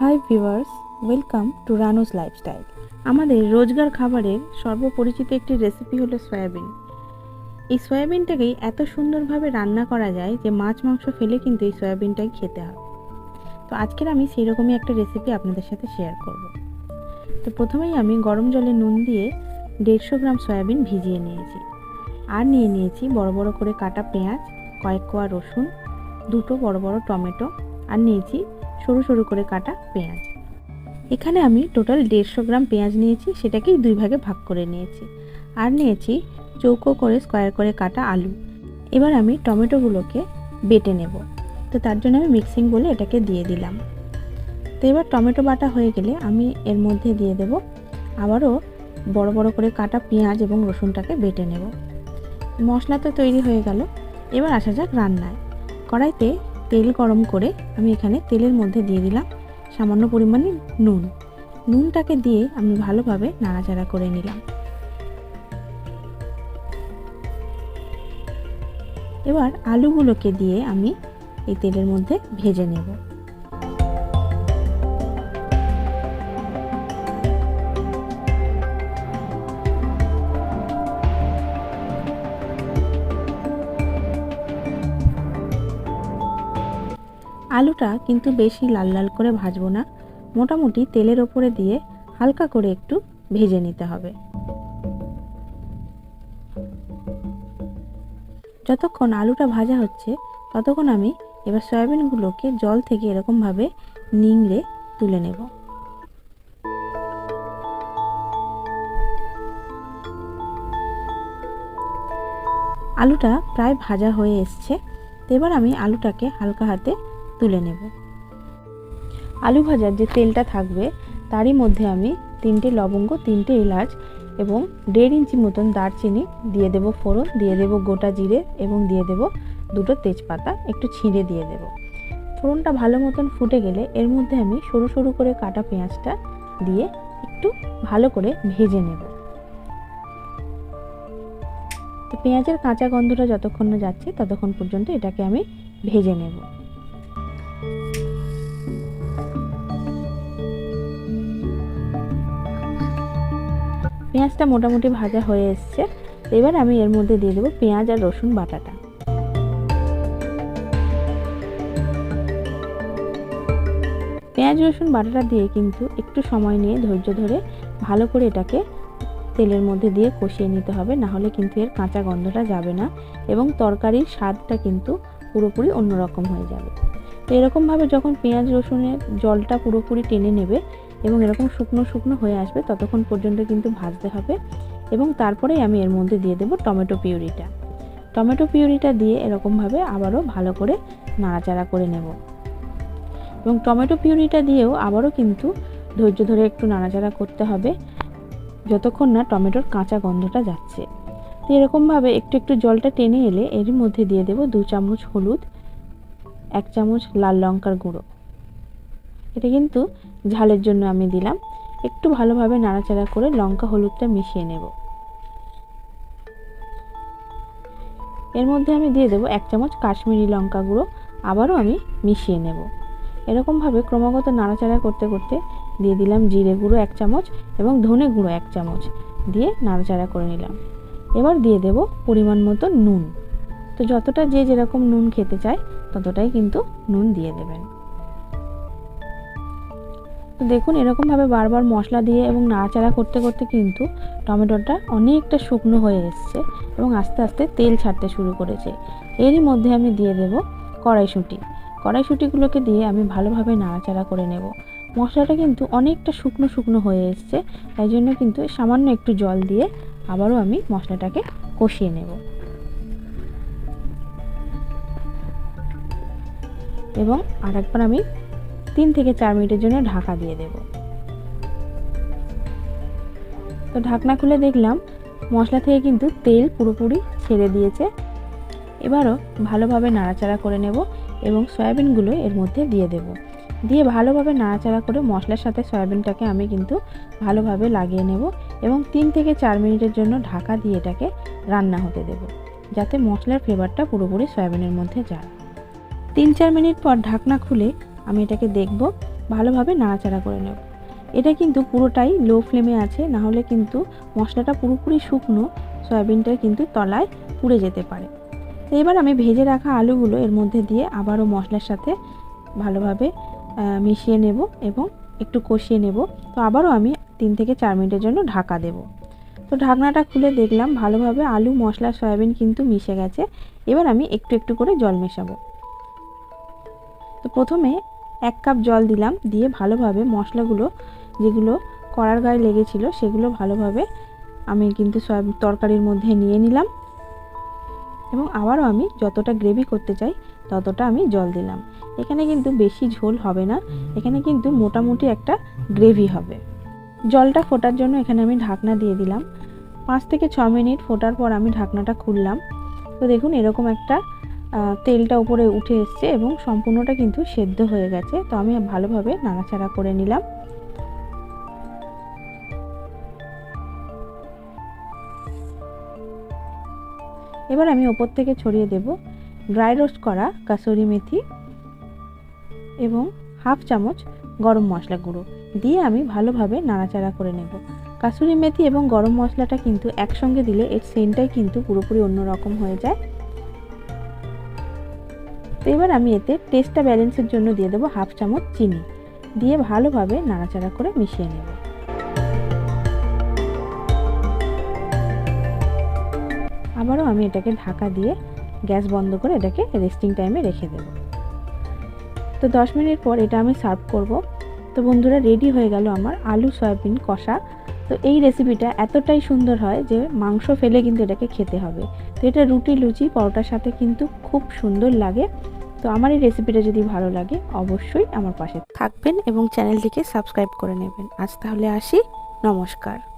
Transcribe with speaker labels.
Speaker 1: Hi viewers welcome to Ranu's lifestyle আমাদের রোজগার খাবারের সর্বপরিচিত একটি রেসিপি হলো সয়াবিন। এই সয়াবিনটাকেই এত সুন্দরভাবে রান্না করা যায় যে মাছ, মাংস ফেলে কিন্তু এই সয়াবিনটাই খেতে হয়। তো আজকের আমি সেই রকমই একটা রেসিপি আপনাদের সাথে শেয়ার করব। তো প্রথমেই আমি গরম জলে নুন দিয়ে দেড়শো গ্রাম সয়াবিন ভিজিয়ে নিয়েছি। আর নিয়ে নিয়েছি বড় বড় করে কাটা পেঁয়াজ, কয়েক কোয়া রসুন, দুটো বড় বড় টমেটো, আর নিয়েছি সরু সরু করে কাটা পেঁয়াজ। এখানে আমি টোটাল দেড়শো গ্রাম পেঁয়াজ নিয়েছি, সেটাকেই দুই ভাগে ভাগ করে নিয়েছি। আর নিয়েছি চৌকো করে স্কোয়ার করে কাটা আলু। এবার আমি টমেটোগুলোকে বেটে নেব। তো তার জন্য আমি মিক্সিং বলে এটাকে দিয়ে দিলাম। তো এবার টমেটো বাটা হয়ে গেলে আমি এর মধ্যে দিয়ে দেব আবারও বড় বড় করে কাটা পেঁয়াজ এবং রসুনটাকে বেটে নেব। মশলা তো তৈরি হয়ে গেল। এবার আসা যাক রান্নায়। কড়াইতে তেল গরম করে আমি এখানে তেলের মধ্যে দিয়ে দিলাম সামান্য পরিমাণে নুন। নুনটাকে দিয়ে আমি ভালোভাবে নাড়াচাড়া করে নিলাম। এবার আলুগুলোকে দিয়ে আমি এই তেলের মধ্যে ভেজে নেব। আলুটা কিন্তু বেশি লাল লাল করে ভাজবো না। মোটামুটি তেলের ওপরে দিয়ে হালকা করে একটু ভেজে নিতে হবে। যতক্ষণ আলুটা ভাজা হচ্ছে, ততক্ষণ আমি এবার সয়াবিনগুলোকে জল থেকে এরকমভাবে নিংড়ে তুলে নেব। আলুটা প্রায় ভাজা হয়ে এসছে। এবার আমি আলুটাকে হালকা হাতে তুলে নেব। আলু ভাজার যে তেলটা থাকবে, তারই মধ্যে আমি তিনটে লবঙ্গ, তিনটে এলাচ এবং দেড় ইঞ্চি মতন দারচিনি দিয়ে দেব ফোড়ন, দিয়ে দেব গোটা জিরে এবং দিয়ে দেব দুটো তেজপাতা, একটু ছিঁড়ে দিয়ে দেব। ফোড়নটা ভালো মতন ফুটে গেলে এর মধ্যে আমি সরু সরু করে কাটা পেঁয়াজটা দিয়ে একটু ভালো করে ভেজে নেব। তো পেঁয়াজের কাঁচা গন্ধটা যতক্ষণ না যাচ্ছে, ততক্ষণ পর্যন্ত এটাকে আমি ভেজে নেব। পেঁয়াজটা মোটামুটি ভাজা হয়ে এসছে। এবার আমি এর মধ্যে দিয়ে দেবো পেঁয়াজ আর রসুন বাটাটা। পেঁয়াজ, রসুন, বাটাটা দিয়ে কিন্তু একটু সময় নিয়ে ধৈর্য ধরে ভালো করে এটাকে তেলের মধ্যে দিয়ে কষিয়ে নিতে হবে, না হলে কিন্তু এর কাঁচা গন্ধটা যাবে না এবং তরকারির স্বাদটা কিন্তু পুরোপুরি অন্যরকম হয়ে যাবে। এরকমভাবে যখন পেঁয়াজ, রসুনের জলটা পুরোপুরি টেনে নেবে এবং এরকম শুকনো শুকনো হয়ে আসবে, ততক্ষণ পর্যন্ত কিন্তু ভাজতে হবে। এবং তারপরেই আমি এর মধ্যে দিয়ে দেবো টমেটো পিউরিটা। টমেটো পিউরিটা দিয়ে এরকমভাবে আবারও ভালো করে নাড়াচাড়া করে নেব। এবং টমেটো পিউরিটা দিয়েও আবারও কিন্তু ধৈর্য ধরে একটু নাড়াচাড়া করতে হবে, যতক্ষণ না টমেটোর কাঁচা গন্ধটা যাচ্ছে। তো এরকমভাবে একটু একটু জলটা টেনে এলে এর মধ্যে দিয়ে দেবো দু চামচ হলুদ, এক চামচ লাল লঙ্কার গুঁড়ো। এটা কিন্তু ঝালের জন্য আমি দিলাম। একটু ভালোভাবে নাড়াচাড়া করে লঙ্কা, হলুদটা মিশিয়ে নেব। এর মধ্যে আমি দিয়ে দেবো এক চামচ কাশ্মীরি লঙ্কা গুঁড়ো, আবারও আমি মিশিয়ে নেব। এরকমভাবে ক্রমাগত নাড়াচাড়া করতে করতে দিয়ে দিলাম জিরে গুঁড়ো এক চামচ এবং ধনে গুঁড়ো এক চামচ দিয়ে নাড়াচাড়া করে নিলাম। এবার দিয়ে দেব পরিমাণ মতো নুন। তো যতটা যে যেরকম নুন খেতে চায়, ততটাই কিন্তু নুন দিয়ে দেবেন। তো দেখুন, এরকমভাবে বারবার মশলা দিয়ে এবং নাড়াচাড়া করতে করতে কিন্তু টমেটোটা অনেকটা শুকনো হয়ে এসছে এবং আস্তে আস্তে তেল ছাড়তে শুরু করেছে। এরই মধ্যে আমি দিয়ে দেব কড়াইশুঁটি। কড়াইশুঁটিগুলোকে দিয়ে আমি ভালোভাবে নাড়াচাড়া করে নেব। মশলাটা কিন্তু অনেকটা শুকনো শুকনো হয়ে এসছে, তাই জন্য কিন্তু সামান্য একটু জল দিয়ে আবারও আমি মশলাটাকে কষিয়ে নেব। এবং আরেকবার আমি তিন থেকে চার মিনিটের জন্য ঢাকা দিয়ে দেব। তো ঢাকনা খুলে দেখলাম, মশলা থেকে কিন্তু তেল পুরোপুরি ছেড়ে দিয়েছে। এবারও ভালোভাবে নাড়াচাড়া করে নেব এবং সয়াবিনগুলো এর মধ্যে দিয়ে দেব। দিয়ে ভালোভাবে নাড়াচাড়া করে মশলার সাথে সয়াবিনটাকে আমি কিন্তু ভালোভাবে লাগিয়ে নেব এবং তিন থেকে চার মিনিটের জন্য ঢাকা দিয়ে এটাকে রান্না হতে দেব, যাতে মশলার ফ্লেভারটা পুরোপুরি সয়াবিনের মধ্যে যায়। তিন চার মিনিট পর ঢাকনা খুলে আমি এটাকে দেখব, ভালোভাবে নাড়াচাড়া করে নেব। এটা কিন্তু পুরোটাই লো ফ্লেমে আছে, না হলে কিন্তু মশলাটা পুরোপুরি শুকনো, সয়াবিনটা কিন্তু তলায় পুড়ে যেতে পারে। তো এবার আমি ভেজে রাখা আলুগুলো এর মধ্যে দিয়ে আবারও মশলার সাথে ভালোভাবে মিশিয়ে নেব এবং একটু কষিয়ে নেব। তো আবারও আমি তিন থেকে চার মিনিটের জন্য ঢাকা দেব। তো ঢাকনাটা খুলে দেখলাম, ভালোভাবে আলু, মশলা, সয়াবিন কিন্তু মিশে গেছে। এবার আমি একটু একটু করে জল মেশাবো। তো প্রথমে এক কাপ জল দিলাম, দিয়ে ভালোভাবে মশলাগুলো যেগুলো কড়ার গায়ে লেগেছিল সেগুলো ভালোভাবে আমি কিন্তু সব তরকারির মধ্যে নিয়ে নিলাম। এবং আবারও আমি যতটা গ্রেভি করতে চাই ততটা আমি জল দিলাম। এখানে কিন্তু বেশি ঝোল হবে না, এখানে কিন্তু মোটামুটি একটা গ্রেভি হবে। জলটা ফোটার জন্য এখানে আমি ঢাকনা দিয়ে দিলাম। পাঁচ থেকে ছ মিনিট ফোটার পর আমি ঢাকনাটা খুললাম। তো দেখুন এরকম একটা তেলটা উপরে উঠে এসছে এবং সম্পূর্ণটা কিন্তু সেদ্ধ হয়ে গেছে। তো আমি ভালোভাবে নাড়াচাড়া করে নিলাম। এবার আমি ওপর থেকে ছড়িয়ে দেব ড্রাই রোস্ট করা কাসুরি মেথি এবং হাফ চামচ গরম মশলা গুঁড়ো দিয়ে আমি ভালোভাবে নাড়াচাড়া করে নেব। কাসুরি মেথি এবং গরম মশলাটা কিন্তু একসঙ্গে দিলে এর সেন্টটাই কিন্তু পুরোপুরি অন্যরকম হয়ে যায়। তো এবার আমি এতে টেস্টটা ব্যালেন্সের জন্য দিয়ে দেবো হাফ চামচ চিনি। দিয়ে ভালোভাবে নাড়াচাড়া করে মিশিয়ে নেব। আবারও আমি এটাকে ঢাকা দিয়ে গ্যাস বন্ধ করে এটাকে রেস্টিং টাইমে রেখে দেবো। তো দশ মিনিট পর এটা আমি সার্ভ করব। তো বন্ধুরা রেডি হয়ে গেল আমার আলু, সয়াবিন, কষা। তো এই রেসিপিটা এতটাই সুন্দর হয় যে মাংস ফেলে কিন্তু এটাকে খেতে হবে। তো এটা রুটি, লুচি, পরোটার সাথে কিন্তু খুব সুন্দর লাগে। তো আমার এই রেসিপিটা যদি ভালো লাগে, অবশ্যই আমার পাশে থাকবেন এবং চ্যানেলটিকে সাবস্ক্রাইব করে নেবেন। আজ তাহলে আসি, নমস্কার।